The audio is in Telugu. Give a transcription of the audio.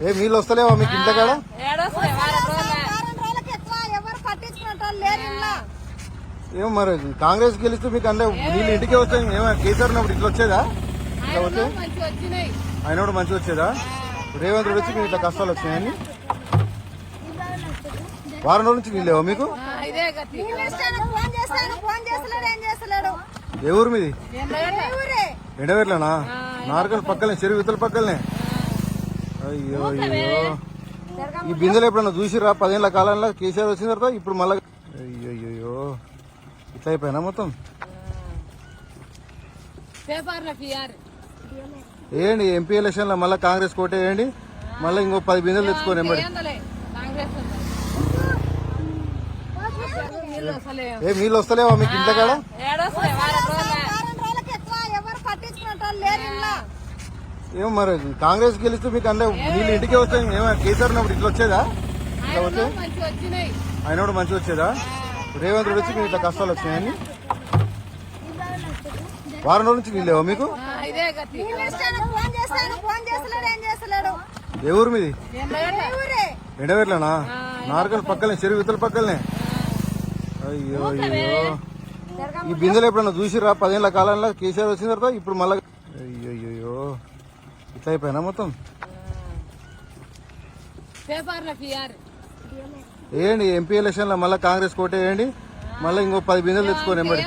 ఏ నీళ్ళు వస్తలేవా మీకు ఇంత కాడ ఏం మరి కాంగ్రెస్ గెలిస్తే మీకు అందులో నీళ్ళు ఇంటికే వస్తాయి. ఏమో కేసీఆర్ ఉన్నప్పుడు ఇట్లా వచ్చేదా? ఇట్లా వచ్చే? ఆయన కూడా మంచిగా వచ్చేదా? రేవంత్ రెడ్డి వచ్చి ఇట్లా కష్టాలు వచ్చినాయని? వారం రోజుల నుంచి నీళ్ళేవా మీకు? ఏ ఊరు మీది? ఎండవేర్లేనా నారకల్ పక్కనే చెరువు ఇతల పక్కనే. అయ్యో అయ్యో. ఈ బిందెలు ఎప్పుడన్నా చూసిరా పదేళ్ళ కాలంలో కేసీఆర్ వచ్చిన తర్వాత ఇప్పుడు మళ్ళా అయ్యో అయ్యో ఇట్లా అయిపోయినా మొత్తం? ఏంటి ఎంపీ ఎలక్షన్లో మళ్ళీ కాంగ్రెస్ కోటే వేయండి మళ్ళీ ఇంకో పది బిందెలు తెచ్చుకోని ఎంబడి. ఏ నీళ్ళు వస్తలేవా మీకు ఇంట్లో కాడ? ఏమో మరి కాంగ్రెస్ గెలిస్తే మీకు అంటే నీళ్ళు ఇంటికే వస్తాయి. ఏమో కేసీఆర్ ఉన్నప్పుడు ఇట్లా వచ్చేదా? వచ్చినాయి ఆయన కూడా మంచిగా వచ్చేదా? రేవంత్ రెడ్డి వచ్చి మీకు ఇట్లా కష్టాలు వచ్చినాయని? వారం రోజుల నుంచి నీళ్ళు లేవా మీకు? ఆ, ఇదే గతి నేను ఇస్తాను ఫోన్ చేస్తాను ఫోన్ చేస్తలేడు ఏం ఏ ఊరు మీది? ఎండవేర్లేనా నారకల్ పక్కనే చెరువు ఇతల పక్కనే. అయ్యో అయ్యో. ఈ బిందెలు ఎప్పుడన్నా చూసిరా పదేళ్ళ కాలంలో కేసీఆర్ వచ్చిన తర్వాత ఇప్పుడు మళ్ళా అయ్యో అయ్యో ఇట్లా అయిపోయినా మొత్తం? ఏంటి ఎంపీ ఎలక్షన్లో మళ్ళీ కాంగ్రెస్ కోటే వేయండి మళ్ళీ ఇంకో పది బిందెలు తెచ్చుకోని ఎంబడి.